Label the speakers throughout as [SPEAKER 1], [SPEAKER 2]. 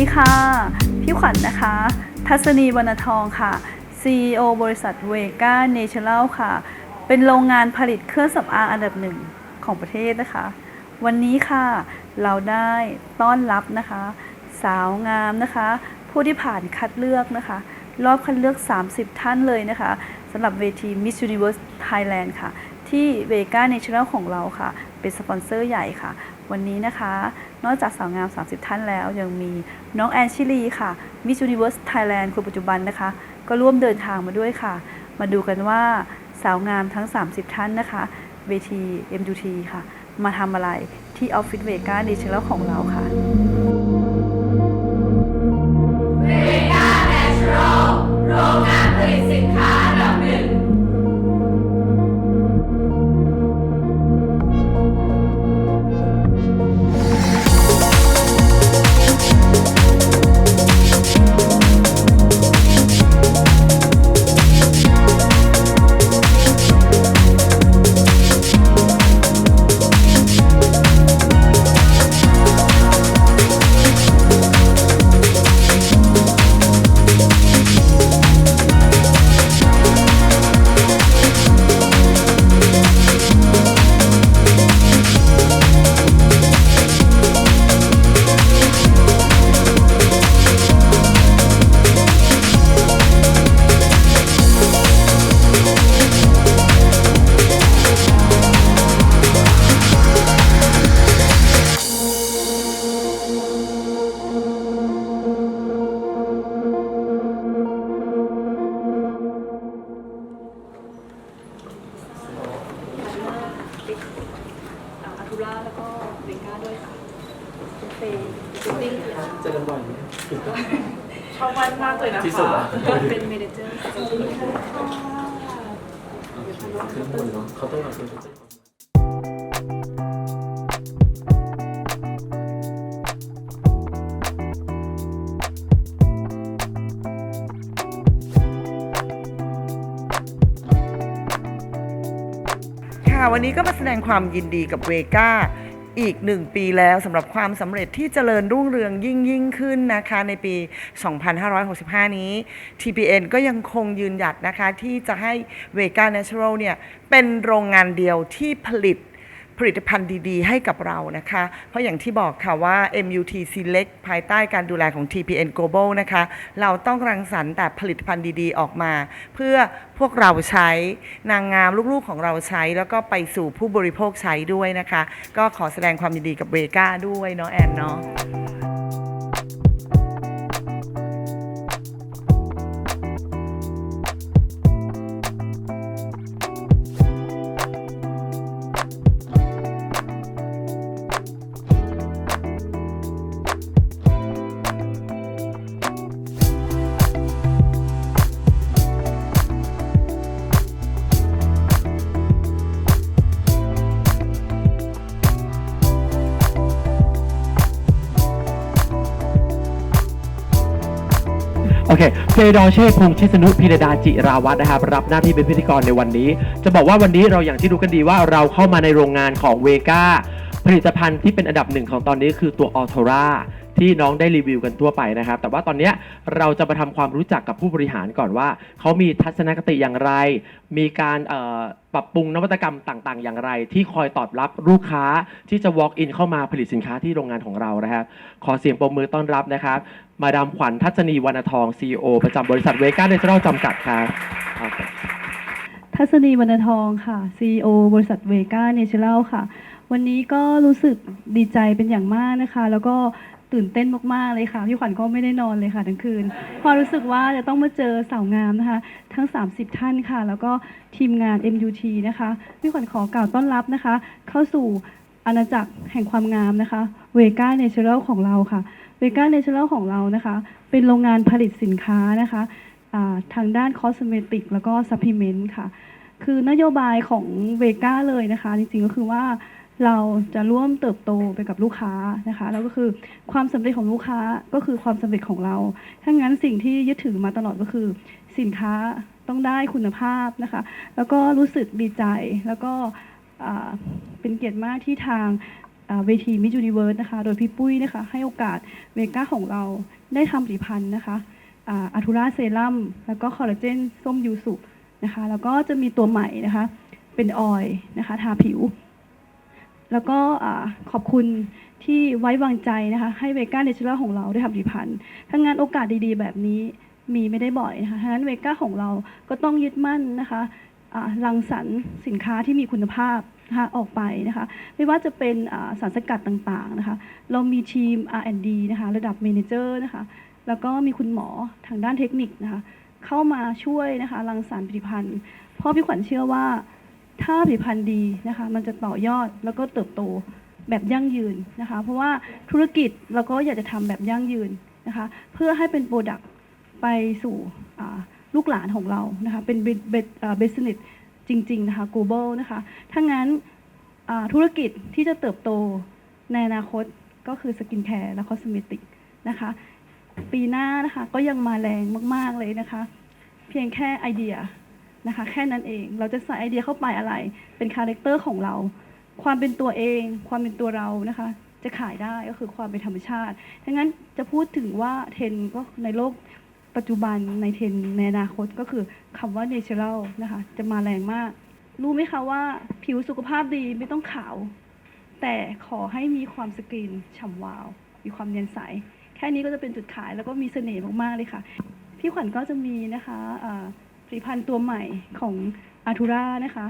[SPEAKER 1] ดีค่ะ พี่ขวัญนะคะ ทัศนีวรรณทองค่ะ CEO บริษัทเวก้าเนเชอรัลค่ะ เป็นโรงงานผลิตเครื่องสำอางอันดับหนึ่งของประเทศนะคะ วันนี้ค่ะเราได้ต้อนรับนะคะ สาวงามนะคะ ผู้ที่ผ่านคัดเลือกนะคะ รอบคัดเลือก 30 ท่านเลยนะคะสำหรับเวที Miss Universe Thailand ค่ะ ที่เวก้าเนเชอรัลของเราค่ะ เป็นสปอนเซอร์ใหญ่ค่ะ วันนี้นะคะ นอกจากสาวงาม 30 ท่านแล้ว ยังมีน้องแอนชิลีค่ะมิจูนิเวิร์สไทยแลนด์คนปัจจุบันนะคะ ก็ร่วมเดินทางมาด้วยค่ะ มาดูกันว่าสาวงามทั้ง 30 ท่านนะคะเวที MUT ค่ะ มาทำอะไรที่ออฟฟิศเวกาเนเชอรัลของเราค่ะ วันนี้
[SPEAKER 2] ก็มา
[SPEAKER 3] แสดงความยินดีกับเวก้าอีกหนึ่งปีแล้วสำหรับความสำเร็จที่เจริญรุ่งเรืองยิ่งยิ่งขึ้นนะคะในปี 2565 นี้ TPN ก็ยังคงยืนหยัดนะคะที่จะให้เวก้า Natural เนี่ยเป็นโรงงานเดียวที่ผลิต ผลิตภัณฑ์ดีๆ ให้กับเรานะคะ เพราะอย่างที่บอกค่ะว่า MUT Select ภายใต้การดูแลของ TPN Global นะคะ เราต้องรังสรรค์แต่ผลิตภัณฑ์ดีๆ ออกมา เพื่อพวกเราใช้นางงามลูกๆของเราใช้ แล้วก็ไปสู่ผู้บริโภคใช้ด้วยนะคะ ก็ขอแสดงความยินดีกับเวก้าด้วยเนาะแอนเนาะ
[SPEAKER 4] โอเคเฟดอเช่พงษ์ชิสนุพิรดาจิราวัฒน์นะครับ รับหน้าที่เป็นพิธีกรในวันนี้ จะบอกว่าวันนี้เราอย่างที่รู้กันดีว่าเราเข้ามาในโรงงานของเวกาผลิตภัณฑ์ที่เป็นอันดับหนึ่งของตอนนี้คือตัวออโทราที่น้องได้รีวิวกันทั่วไปนะครับ แต่ว่าตอนนี้เราจะมาทำความรู้จักกับผู้บริหารก่อนว่า เขามีทัศนคติอย่างไร มีการปรับปรุงนวัตกรรมต่างๆ อย่างไร ที่คอยตอบรับลูกค้าที่จะ walk in เข้ามาผลิตสินค้าที่โรงงานของเรานะครับ ขอเสียงปรบมือต้อนรับนะครับ มาดามขวัญทัศนีวรรณทอง CEO ประจำบริษัทเวก้าเนเชอรัลจำกัดครับ
[SPEAKER 1] ทัศนีวรรณทองค่ะ CEO บริษัทเวก้าเนเชอรัลค่ะ วันนี้ก็รู้สึกดีใจเป็นอย่างมากนะคะ แล้วก็ตื่นเต้นมากๆเลยค่ะพี่ขวัญก็ไม่ได้นอนเลยค่ะทั้งคืนพอรู้สึกว่าจะต้องมาเจอสาวงามนะคะ ทั้ง 30 ท่านค่ะ แล้วก็ทีมงาน MUT นะคะพี่ขวัญขอกล่าวต้อนรับนะคะ เข้าสู่อาณาจักรแห่งความงามนะคะเวก้าเนเชอรัลของเราค่ะ เวก้าเนเชอรัลของเรานะคะ เป็นโรงงานผลิตสินค้านะคะทางด้านคอสเมติกแล้วก็ซัพพลีเมนต์ค่ะ คือนโยบายของเวก้าเลยนะคะ จริงๆก็คือว่าเราจะร่วมเติบโตไปกับลูกค้านะคะ แล้วก็คือความสำเร็จของลูกค้าก็คือความสำเร็จของเรา ถ้างั้นสิ่งที่ยึดถือมาตลอดก็คือ สินค้าต้องได้คุณภาพนะคะ แล้วก็รู้สึกดีใจแล้วก็เป็นเกียรติมากที่ทาง เวทีมิจูนิเวิร์สนะคะ โดยพี่ปุ้ยนะคะ ให้โอกาสเวก้าของเราได้ทำผลิตภัณฑ์นะคะอาทูราเซรั่มแล้วก็คอลลาเจนส้มยูสุนะคะ แล้วก็จะมีตัวใหม่นะคะ เป็นออยนะคะทาผิว แล้วก็ขอบคุณที่ไว้วางใจนะคะ ให้เวก้าเนเชอรัลของเราได้ทำผลิตภัณฑ์ทั้งงานโอกาสดีๆ แบบนี้มีไม่ได้บ่อยนะคะฉะนั้นเวก้าของเราก็ต้องยึดมั่นนะคะรังสรรค์สินค้าที่มีคุณภาพ นะคะออกไปนะคะไม่ว่าจะเป็นสารสกัดต่างๆนะคะเรามีทีม R&D นะคะระดับเมนเจอร์นะคะแล้วก็มีคุณหมอทางด้านเทคนิคนะคะเข้ามาช่วยนะคะรังสรรค์ผลิตภัณฑ์ เพราะพี่ขวัญเชื่อว่าถ้าผลิตภัณฑ์ดีนะคะมันจะต่อยอดแล้วก็เติบโตแบบยั่งยืนนะคะ เพราะว่าธุรกิจเราก็อยากจะทำแบบยั่งยืนนะคะเพื่อให้เป็นโปรดักต์ไปสู่ลูกหลานของเรานะคะเป็นเบสเนส จริง ๆ นะคะ global นะคะ ถ้างั้นธุรกิจที่จะเติบโตในอนาคตก็คือสกินแคร์และคอสเมติกนะคะ ปีหน้านะคะก็ยังมาแรงมาก ๆ เลยนะคะ เพียงแค่ไอเดียนะคะ แค่นั้นเองเราจะใส่ไอเดียเข้าไปอะไร เป็นคาแรคเตอร์ของเรา ความเป็นตัวเอง ความเป็นตัวเรานะคะ จะขายได้ก็คือความเป็นธรรมชาติดังนั้นจะพูดถึงว่าเทรนก็ในโลก ปัจจุบันในเทรนด์ในอนาคตก็คือคำว่า natural นะคะจะมาแรงมาก รู้ไหมคะว่าผิวสุขภาพดีไม่ต้องขาว แต่ขอให้มีความสกรีนฉ่ำวาว มีความเนียนใส แค่นี้ก็จะเป็นจุดขายแล้วก็มีเสน่ห์มาก ๆ เลยค่ะ พี่ขวัญก็จะมีนะคะผลิตภัณฑ์ตัวใหม่ของอาทูรานะคะ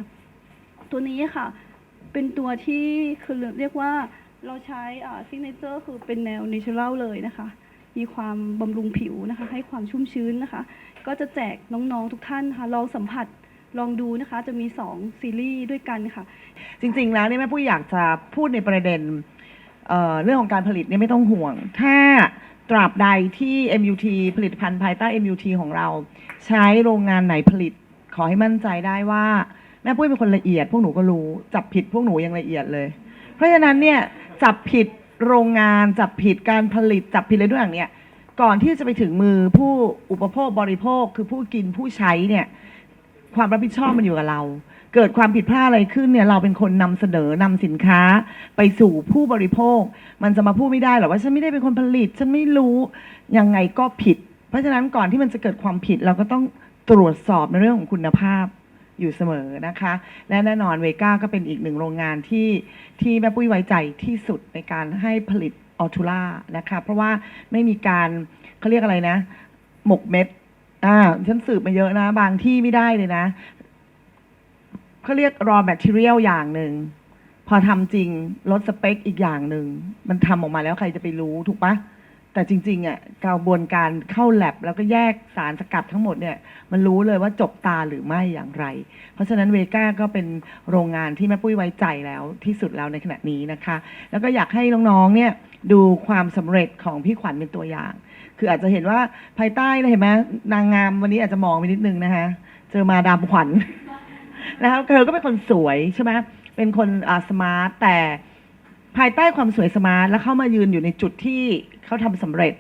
[SPEAKER 1] ตัวนี้ค่ะ เป็นตัวที่คือเรียกว่าเราใช้ซิกเนเจอร์คือเป็นแนว natural เลยนะคะ มีความบำรุงผิวนะคะ ให้ความชุ่มชื้นนะคะ ก็จะแจกน้องๆทุกท่านค่ะลองสัมผัสลองดูนะคะ จะมี 2 ซีรีส์ด้วยกันค่ะ
[SPEAKER 3] จริง ๆ แล้วเนี่ยแม่ปุ้ยอยากจะพูดในประเด็นเเรื่องของการผลิตเนี่ยไม่ต้องห่วง ถ้าตราบใดที่ MUT ผลิตภัณฑ์ภายใต้ MUT ของเรา ใช้โรงงานไหนผลิต ขอให้มั่นใจได้ว่า แม่ปุ้ยเป็นคนละเอียด พวกหนูก็รู้ จับผิดพวกหนูยังละเอียดเลย เพราะฉะนั้นเนี่ยจับผิด โรงงานจับผิดการผลิตจับผิดอะไรด้วยอย่างเนี่ยก่อนที่จะไปถึงมือผู้อุปโภคบริโภคคือผู้กินผู้ใช้เนี่ยความรับผิดชอบมันอยู่กับเรา เกิดความผิดพลาดอะไรขึ้นเนี่ยเราเป็นคนนำเสนอนำสินค้าไปสู่ผู้บริโภค มันจะมาพูดไม่ได้หรอกว่าฉันไม่ได้เป็นคนผลิตฉันไม่รู้ยังไงก็ผิด เพราะฉะนั้นก่อนที่มันจะเกิดความผิดเราก็ต้องตรวจสอบในเรื่องของคุณภาพ อยู่เสมอนะคะ และแน่นอนเวก้าก็เป็นอีกหนึ่งโรงงานที่ที่แม่ปุ้ยไว้ใจที่สุดในการให้ผลิตออทูล่านะคะ เพราะว่าไม่มีการเขาเรียกอะไรนะ หมกเม็ด อ่า ฉันสืบมาเยอะนะ บางที่ไม่ได้เลยนะเขาเรียก raw material อย่างหนึ่ง พอทำจริงลดสเปคอีกอย่างหนึ่ง มันทำออกมาแล้วใครจะไปรู้ถูกปะ แต่จริงๆอะกระบวนการเข้าแลบแล้วก็แยกสารสกัดทั้งหมดเนี่ยมันรู้เลยว่าจบตาหรือไม่อย่างไร เพราะฉะนั้นเวก้าก็เป็นโรงงานที่แม่ปุ้ยไว้ใจแล้วที่สุดแล้วในขณะนี้นะคะ แล้วก็อยากให้น้องๆเนี่ยดูความสำเร็จของพี่ขวัญเป็นตัวอย่าง คืออาจจะเห็นว่าภายใต้เห็นไหมนางงามวันนี้อาจจะมองไปนิดนึงนะคะเจอมาดามขวัญนะคะเธอก็เป็นคนสวยใช่ไหมเป็นคนอ่าสมาร์ทแต่ ภายใต้ความสวยสมาร์ทแล้วเข้ามายืนอยู่ในจุดที่เขาทำสำเร็จ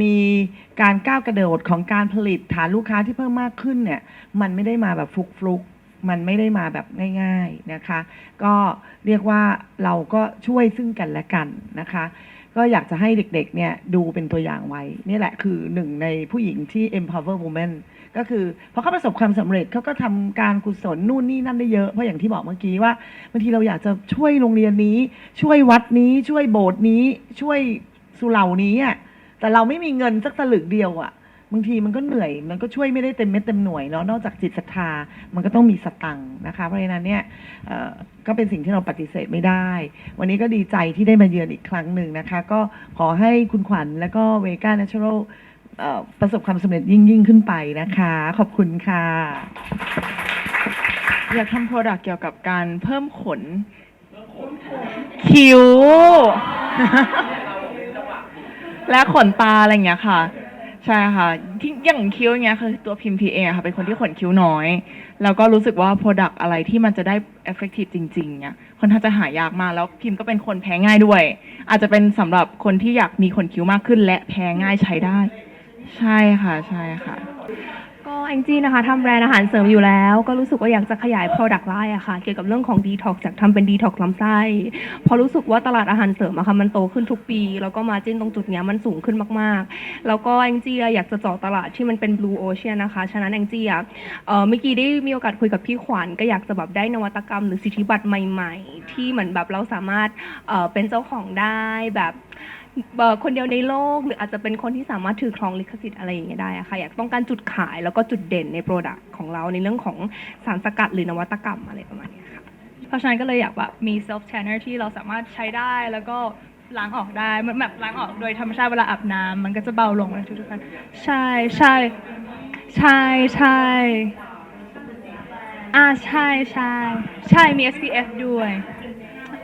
[SPEAKER 3] มีการก้าวกระโดดของการผลิตฐานลูกค้าที่เพิ่มมากขึ้นเนี่ย มันไม่ได้มาแบบฟลุกฟลุกมันไม่ได้มาแบบง่าย ๆนะคะ ก็เรียกว่าเราก็ช่วยซึ่งกันและกันนะคะ ก็อยากจะให้เด็กๆ เนี่ยดูเป็นตัวอย่างไว้ นี่แหละคือหนึ่งในผู้หญิงที่ empower women ก็คือพอเขาประสบความสำเร็จเขาก็ทำการกุศลนู่นนี่นั่นได้เยอะ เพราะอย่างที่บอกเมื่อกี้ว่าบางทีเราอยากจะช่วยโรงเรียนนี้ ช่วยวัดนี้ช่วยโบสถ์นี้ ช่วยสุเหร่านี้อะแต่เราไม่มีเงินสักสลึกเดียวอะ บางทีมันก็เหนื่อย มันก็ช่วยไม่ได้เต็มเม็ดเต็มหน่วยเนาะนอกจากจิตศรัทธา มันก็ต้องมีสตังค์นะคะ เพราะฉะนั้นเนี่ยก็เป็นสิ่งที่เราปฏิเสธไม่ได้ วันนี้ก็ดีใจที่ได้มาเยือนอีกครั้งหนึ่งนะคะ ก็ขอให้คุณขวัญและก็เวก้าเนเชอรัลประสบความสำเร็จยิ่งยิ่งขึ้นไปนะคะ ขอบคุณค่ะ
[SPEAKER 5] อยากทำโปรดักต์เกี่ยวกับการเพิ่มขน คิ้ว และขนตาอะไรอย่างเงี้ยค่ะ ใช่ค่ะที่อย่างคิ้วเนี้ยคือตัวพิมพ์พีเองอะค่ะเป็นคนที่ขนคิ้วน้อย แล้วก็รู้สึกว่าโปรดักต์อะไรที่มันจะได้เอฟเฟกตีฟจริงๆเนี่ยค่อนข้างจะหายากมากแล้วพิมพ์ก็เป็นคนแพ้ง่ายด้วย อาจจะเป็นสำหรับคนที่อยากมีขนคิ้วมากขึ้น และแพ้ง่ายใช้ได้ ใช่ค่ะใช่ค่ะ
[SPEAKER 6] แองจี้นะคะทำแบรนด์อาหารเสริมอยู่แล้ว ก็รู้สึกว่าอยากจะขยาย Product Line อะค่ะ เกี่ยวกับเรื่องของ Detox จากทำเป็น Detox ลำไส้เพอรู้สึกว่าตลาดอาหารเสริมอะค่ะมันโตขึ้นทุกปี แล้วก็มาจิ้นตรงจุดเนี้ยมันสูงขึ้นมากๆ แล้วก็แองจี้อะอยากจะเจาะตลาดที่มันเป็น Blue Ocean นะคะ ฉะนั้นแองจี้อะเอ่อเมื่อกี้ได้มีโอกาสคุยกับพี่ขวัญก็อยากจะแบบได้นวัตกรรม หรือสิทธิบัตรใหม่ ๆ ที่เหมือนแบบเราสามารถเอ่อเป็นเจ้าของได้แบบ คนเดียวในโลก หรืออาจจะเป็นคนที่สามารถถือครองลิขสิทธิ์อะไรอย่างเงี้ยได้อะค่ะ อยากต้องการจุดขายแล้วก็จุดเด่นในโปรดักต์ของเราในเรื่องของสารสกัดหรือนวัตกรรมอะไรประมาณนี้ค่ะ
[SPEAKER 7] เพราะฉะนั้นก็เลยอยากแบบมี self tanner ที่เราสามารถใช้ได้แล้วก็ล้างออกได้มันแบบล้างออกโดยธรรมชาติเวลาอาบน้ำมันก็จะเบาลงทุกๆครั้งใช่ใช่ใช่ใช่อ่าใช่ใช่ใช่มี SPF ด้วย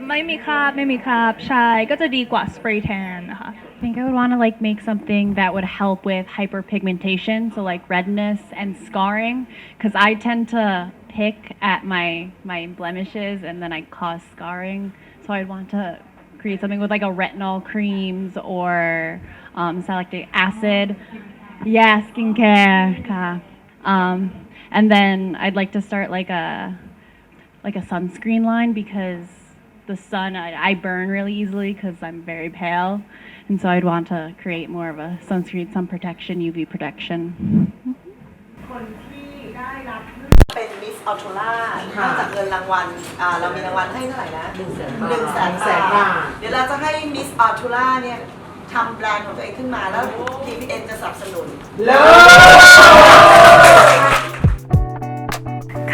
[SPEAKER 7] ไม่มีคราบไม่มีคราบใช่ก็จะดีกว่า spray tan นะคะ
[SPEAKER 8] I think I would want to like make something that would help with hyperpigmentation, so like redness and scarring, because I tend to pick at my my blemishes and then I cause scarring. So I'd want to create something with like a retinol creams or um, salicylic acid. Yeah, skincare. ka. Um, and then I'd like to start like a like a sunscreen line because the sun I, I burn really easily because I'm very pale, and so I'd want to create more of a sunscreen, sun protection, UV protection.
[SPEAKER 3] คนที่ได้รับเป็นมิสออ t ต r ล่านอกจากเงินรางวัลอ่าเรามีรางวัลให้เท่าไหร่นะ
[SPEAKER 2] หนึ่งแสน
[SPEAKER 3] หนึ่งแสน
[SPEAKER 2] แสน
[SPEAKER 3] บา
[SPEAKER 2] บา
[SPEAKER 3] ท
[SPEAKER 2] ท
[SPEAKER 3] เดี๋ยวเราจะให้มิสออ t ต r ล่าเนี่ยทำแบรนด์ของตัวเองขึ้นมาแล้ว TPN จะสนับสนุน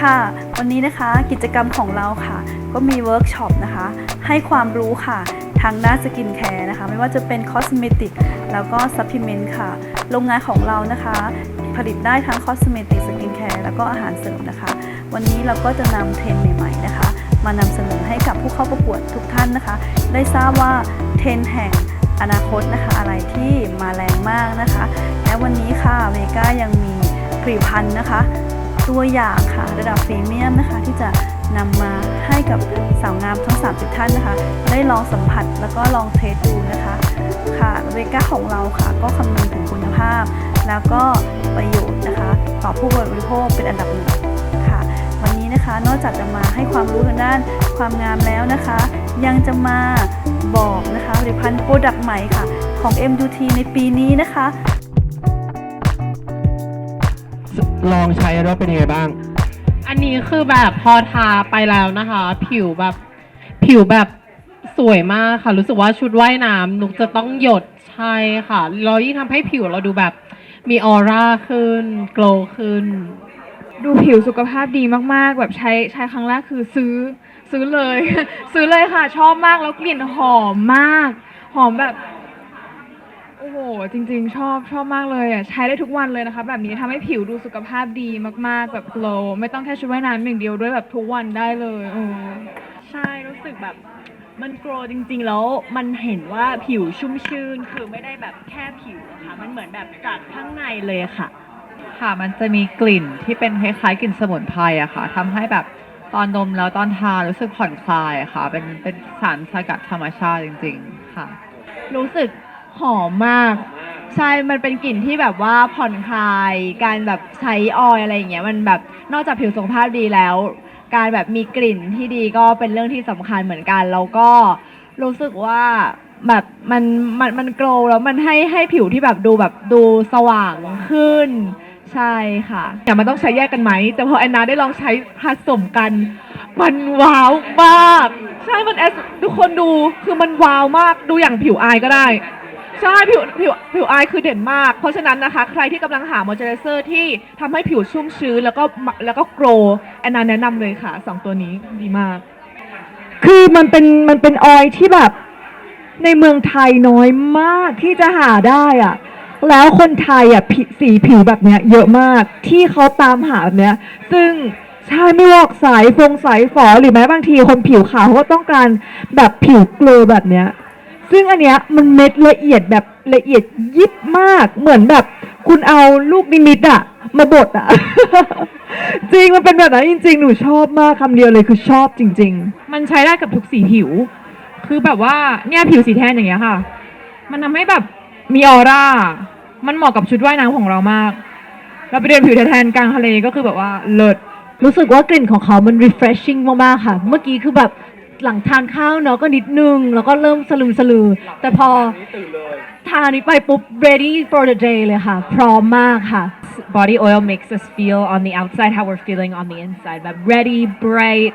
[SPEAKER 1] ค่ะ วันนี้นะคะกิจกรรมของเราค่ะ ก็มีเวิร์กช็อปนะคะ ให้ความรู้ค่ะทางด้านสกินแคร์นะคะ ไม่ว่าจะเป็นคอสเมติกแล้วก็ซัพพลีเมนต์ค่ะ โรงงานของเรานะคะ ผลิตได้ทั้งคอสเมติกสกินแคร์แล้วก็อาหารเสริมนะคะ วันนี้เราก็จะนำเทรนด์ใหม่ๆนะคะ มานำเสนอให้กับผู้เข้าประกวดทุกท่านนะคะ ได้ทราบว่าเทรนด์แห่งอนาคตนะคะอะไรที่มาแรงมากนะคะ และวันนี้ค่ะเวก้ายังมีผลิตภัณฑ์นะคะ ตัวอย่างค่ะ ระดับพรีเมียมนะคะ ที่จะนำมาให้กับสาวงามทั้ง 30 ท่านนะคะ ได้ลองสัมผัสแล้วก็ลองเทสดูนะคะค่ะเวก้าของเราค่ะ ก็คำนึงถึงคุณภาพ แล้วก็ประโยชน์นะคะ ต่อผู้บริโภคเป็นอันดับหนึ่งค่ะ วันนี้นะคะนอกจากจะมาให้ความรู้ทางด้านความงามแล้วนะคะ ยังจะมาบอกนะคะผลิตภัณฑ์โปรดักต์ใหม่ค่ะของ MUT ในปีนี้นะคะ
[SPEAKER 4] ลองใช้แล้วเป็นยังไงบ้าง
[SPEAKER 9] อันนี้คือแบบพอทาไปแล้วนะคะ ผิวแบบผิวแบบสวยมากค่ะ รู้สึกว่าชุดว่ายน้ำนุกจะต้องหยดใช่ค่ะแล้วยิ่งทำให้ผิวเราดูแบบมีออร่าขึ้นโกลขึ้น
[SPEAKER 7] ดูผิวสุขภาพดีมากๆ แบบใช้ใช้ครั้งแรกคือซื้อซื้อเลย ซื้อเลยค่ะ ชอบมากแล้วกลิ่นหอมมาก หอมแบบ โอ้โห จริง ๆ ชอบชอบมากเลยอะ ใช้ได้ทุกวันเลยนะคะ แบบนี้ทำให้ผิวดูสุขภาพดีมากๆ แบบ glow ไม่ต้องแค่ชุดว่ายน้ำอย่างเดียวด้วยแบบทุกวันได้เลยเออ
[SPEAKER 8] ใช่รู้สึกแบบมันโกรจริง ๆ แล้วมันเห็นว่าผิวชุ่มชื่นคือไม่ได้แบบแค่ผิวอะค่ะ มันเหมือนแบบจากข้างในเลยค่ะ
[SPEAKER 5] ค่ะมันจะมีกลิ่นที่เป็นคล้ายๆกลิ่นสมุนไพรอะค่ะทำให้แบบตอนดมแล้วตอนทารู้สึกผ่อนคลายอะค่ะ เป็นเป็นสารสกัดธรรมชาติจริง ๆ ค่ะ
[SPEAKER 7] รู้สึก หอมมาก ใช่ มันเป็นกลิ่นที่แบบว่าผ่อนคลาย การแบบใช้ออยล์อะไรอย่างเงี้ย มันแบบนอกจากผิวสุขภาพดีแล้ว การแบบมีกลิ่นที่ดีก็เป็นเรื่องที่สำคัญเหมือนกัน แล้วก็รู้สึกว่าแบบมันมันมันโกลว์แล้วมันให้ให้ผิวที่แบบดูแบบดูสว่างขึ้น ใช่ค่ะ
[SPEAKER 5] แต่มันต้องใช้แยกกันไหม แต่พอแอนนาได้ลองใช้ผสมกัน มันว้าวมาก ใช่ มันแอสทุกคนดู คือมันว้าวมาก ดูอย่างผิวอายก็ได้ ใช่ผิวผิวผิวอายคือเด่นมาก เพราะฉะนั้นนะคะ ใครที่กำลังหามอยเจอไรเซอร์ที่ทำให้ผิวชุ่มชื้นแล้วก็แล้วก็โกรแอนนาแนะนำเลยค่ะสองตัวนี้ดีมาก
[SPEAKER 10] คือมันเป็นมันเป็นออยที่แบบในเมืองไทยน้อยมากที่จะหาได้อะแล้วคนไทยอะผิสีผิวแบบเนี้ย เยอะมากที่เขาตามหาแบบเนี้ย ซึ่งใช่ไม่วอกสายฟงสายฝอหรือแม้บางทีคนผิวขาวเขาก็ต้องการแบบผิวโกลว์แบบเนี้ย ซึ่งอันเนี้ยมันเม็ดละเอียดแบบละเอียดยิบมาก เหมือนแบบ คุณเอาลูกนิมิตอะมาบดอะ จริงมันเป็นแบบนั้นจริง ๆ หนูชอบมากคำเดียวเลยคือชอบจริงๆ
[SPEAKER 5] มันใช้ได้กับทุกสีผิว คือแบบว่าเนี่ยผิวสีแทนอย่างเงี้ยค่ะ มันทำให้แบบมีออร่า มันเหมาะกับชุดว่ายน้ำของเรามาก
[SPEAKER 11] เราไปเดินผิวแทนกลางทะเลก็คือแบบว่าเลิศ
[SPEAKER 12] รู้สึกว่ากลิ่นของเขามัน refreshing มากๆค่ะ เมื่อกี้คือแบบ หลังทานข้าวเนาะก็นิดนึง แล้วก็เริ่มสลืมสลือ แต่พอทานนี้ไปปุ๊บ ready for the day เลยค่ะ พร้อมมากค่ะ
[SPEAKER 11] body oil makes us feel on the outside how we're feeling on the inside but ready bright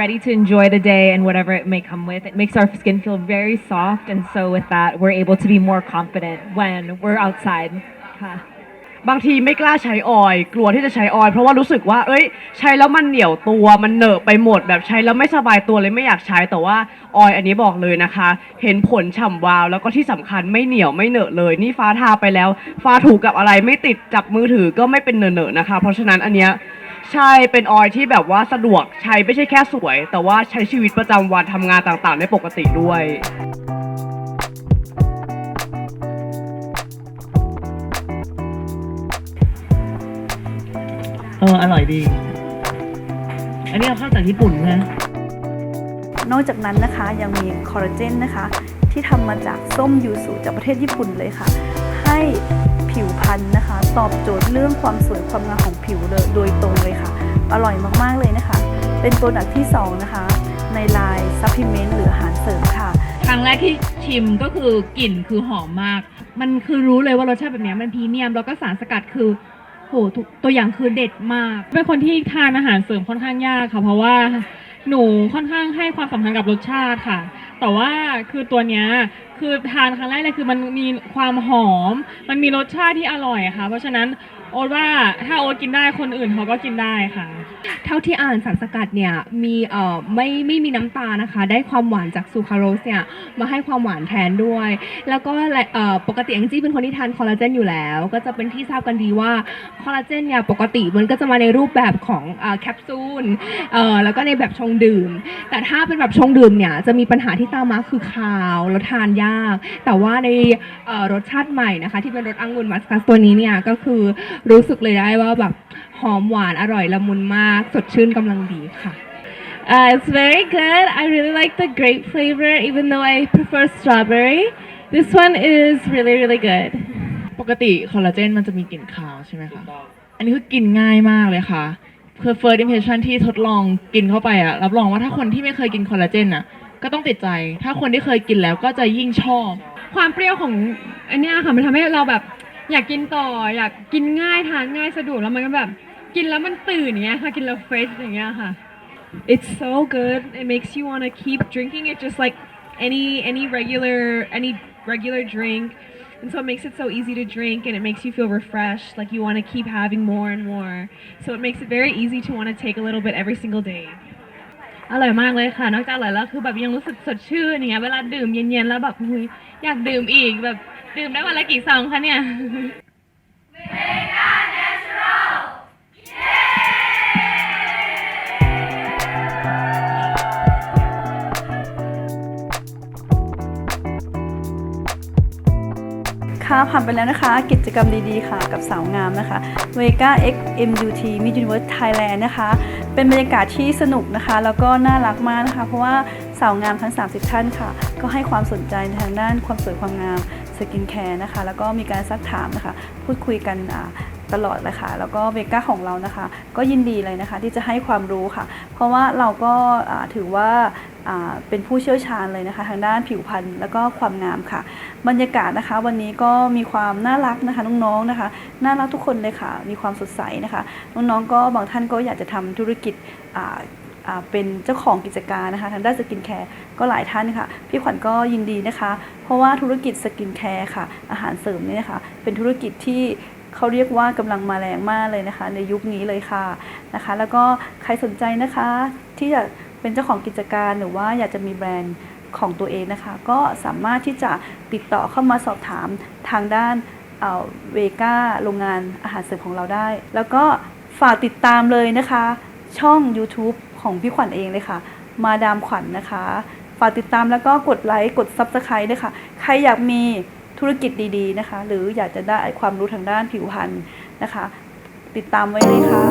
[SPEAKER 11] ready to enjoy the day and whatever it may come with it makes our skin feel very soft and so with that we're able to be more confident when we're outside ค่ะ
[SPEAKER 13] บางทีไม่กล้าใช้ออยล์กลัวที่จะใช้ออยล์เพราะว่ารู้สึกว่า เอ้ย ใช้แล้วมันเหนียวตัวมันเหนอะไปหมดแบบใช้แล้วไม่สบายตัวเลยไม่อยากใช้แต่ว่าออยล์อันนี้บอกเลยนะคะ เห็นผลฉ่ำวาว แล้วก็ที่สำคัญไม่เหนียวไม่เหนอะเลย นี่ฟ้าทาไปแล้วฟ้าถูกกับอะไรไม่ติดจับมือถือก็ไม่เป็นเหนอะๆนะคะ เพราะฉะนั้นอันเนี้ยใช่เป็นออยล์ที่แบบว่าสะดวกใช้ไม่ใช่แค่สวย แต่ว่าใช้ชีวิตประจำวันทำงานต่างๆ ได้ปกติด้วย
[SPEAKER 14] เอออร่อยดี อันนี้เอาเข้าจากญี่ปุ่นนะ
[SPEAKER 1] นอกจากนั้นนะคะยังมีคอลลาเจนนะคะ ที่ทำมาจากส้มยูสุจากประเทศญี่ปุ่นเลยค่ะ ให้ผิวพรรณนะคะ ตอบโจทย์เรื่องความสวยความงามของผิวเลยโดยตรงเลยค่ะ อร่อยมากๆเลยนะคะ เป็นโปรดักต์ที่ 2 นะคะ ในไลน์ซัพพลีเมนต์หรืออาหารเสริมค่ะ
[SPEAKER 15] ครั้งแรกที่ชิมก็คือกลิ่นคือหอมมาก มันคือรู้เลยว่ารสชาติแบบเนี้ยมันพรีเมียมแล้วก็สารสกัดคือ โหทุกตัวอย่างคือเด็ดมาก เป็นคนที่ทานอาหารเสริมค่อนข้างยากค่ะ เพราะว่าหนูค่อนข้างให้ความสำคัญกับรสชาติค่ะ แต่ว่าคือตัวเนี้ยคือทานครั้งแรกเลยคือมันมีความหอม มันมีรสชาติที่อร่อยค่ะ เพราะฉะนั้น โอ๊ตว่าถ้าโอ๊ตกินได้คนอื่นเขาก็กินได้ค่ะ
[SPEAKER 11] เท่าที่อ่านสารสกัดเนี่ยมีเอ่อไม่ไม่มีน้ำตาลนะคะ ได้ความหวานจากซูคราโรสเนี่ยมาให้ความหวานแทนด้วย แล้วก็และเอ่อปกติแองจี้เป็นคนที่ทานคอลลาเจนอยู่แล้ว ก็จะเป็นที่ทราบกันดีว่าคอลลาเจนเนี่ยปกติมันก็จะมาในรูปแบบของเอ่อแคปซูลเอ่อแล้วก็ในแบบชงดื่ม แต่ถ้าเป็นแบบชงดื่มเนี่ยจะมีปัญหาที่ตามมาคือคาวแล้วทานยาก แต่ว่าในเอ่อรสชาติใหม่นะคะ ที่เป็นรสองุ่นมัสกัสตัวนี้เนี่ยก็คือรู้สึกเลยได้ว่าแบบหอมหวานอร่อยละมุนมาก สดชื่นกำลังดีค่ะ
[SPEAKER 16] Uh, it's very good. I really like the grape flavor, even though I prefer strawberry. This one is really, really good.
[SPEAKER 15] ปกติคอลลาเจนมันจะมีกลิ่นคาวใช่ไหมคะ อันนี้คือกินง่ายมากเลยค่ะคือ first impression ที่ทดลองกินเข้าไปอะรับรองว่าถ้าคนที่ไม่เคยกินคอลลาเจนอะก็ต้องติดใจ ถ้าคนที่เคยกินแล้วก็จะยิ่งชอบ
[SPEAKER 11] ความเปรี้ยวของอันเนี้ยค่ะมันทำให้เราแบบ อยากกินต่ออยากกินง่ายทานง่ายสะดวกแล้วมันก็แบบ กินแล้วมันตื่นอย่างเงี้ยค่ะกินแล้วเฟรชอย่างเงี้ยค่ะ It's so good it makes you want to keep drinking it just like any any regular any regular drink and so it makes it so easy to drink and it makes you feel refreshed like you want to keep having more and more so it makes it very easy to want to take a little bit every single day อร่อยมากเลยค่ะ นอกจากอร่อยแล้วคือแบบยังรู้สึกสดชื่นอย่างเงี้ยเวลาดื่มเย็นๆแล้วแบบหุยอยากดื่มอีกแบบ ดื่มได้วันละกี่ซองคะเนี่ย
[SPEAKER 1] ค่ะผ่านไปแล้วนะคะ กิจกรรมดีๆค่ะกับสาวงามนะคะ Vega X MUT Miss Universe Thailand นะคะ เป็นบรรยากาศที่สนุกนะคะ แล้วก็น่ารักมากนะคะ เพราะว่าสาวงามทั้ง 30 ท่านค่ะ ก็ให้ความสนใจในทางด้านความสวยความงาม สกินแคร์นะคะ แล้วก็มีการซักถามนะคะ พูดคุยกันตลอดเลยค่ะ แล้วก็เวก้าของเรานะคะ ก็ยินดีเลยนะคะ ที่จะให้ความรู้ค่ะ เพราะว่าเราก็ถือว่าเป็นผู้เชี่ยวชาญเลยนะคะ ทางด้านผิวพรรณแล้วก็ความงามค่ะ บรรยากาศนะคะ วันนี้ก็มีความน่ารักนะคะน้องๆนะคะ น่ารักทุกคนเลยค่ะ มีความสดใสนะคะ น้องๆก็บางท่านก็อยากจะทำธุรกิจอ่า เป็นเจ้าของกิจการนะคะทางด้านสกินแคร์ก็หลายท่านค่ะพี่ขวัญก็ยินดีนะคะ เพราะว่าธุรกิจสกินแคร์ค่ะ อาหารเสริมเนี่ยนะคะเป็นธุรกิจที่เขาเรียกว่ากำลังมาแรงมากเลยนะคะ ในยุคนี้เลยค่ะนะคะ แล้วก็ใครสนใจนะคะ ที่จะเป็นเจ้าของกิจการหรือว่าอยากจะมีแบรนด์ของตัวเองนะคะ ก็สามารถที่จะติดต่อเข้ามาสอบถามทางด้านเวก้าโรงงานอาหารเสริมของเราได้ แล้วก็ฝากติดตามเลยนะคะ ช่อง YouTube ของพี่ขวัญเองเลยค่ะ มาดามขวัญนะคะ ฝากติดตามแล้วก็กดไลค์กด Subscribe ด้วยค่ะ ใครอยากมีธุรกิจดีๆนะคะ หรืออยากจะได้ความรู้ทางด้านผิวพรรณนะคะ ติดตามไว้เลยค่ะ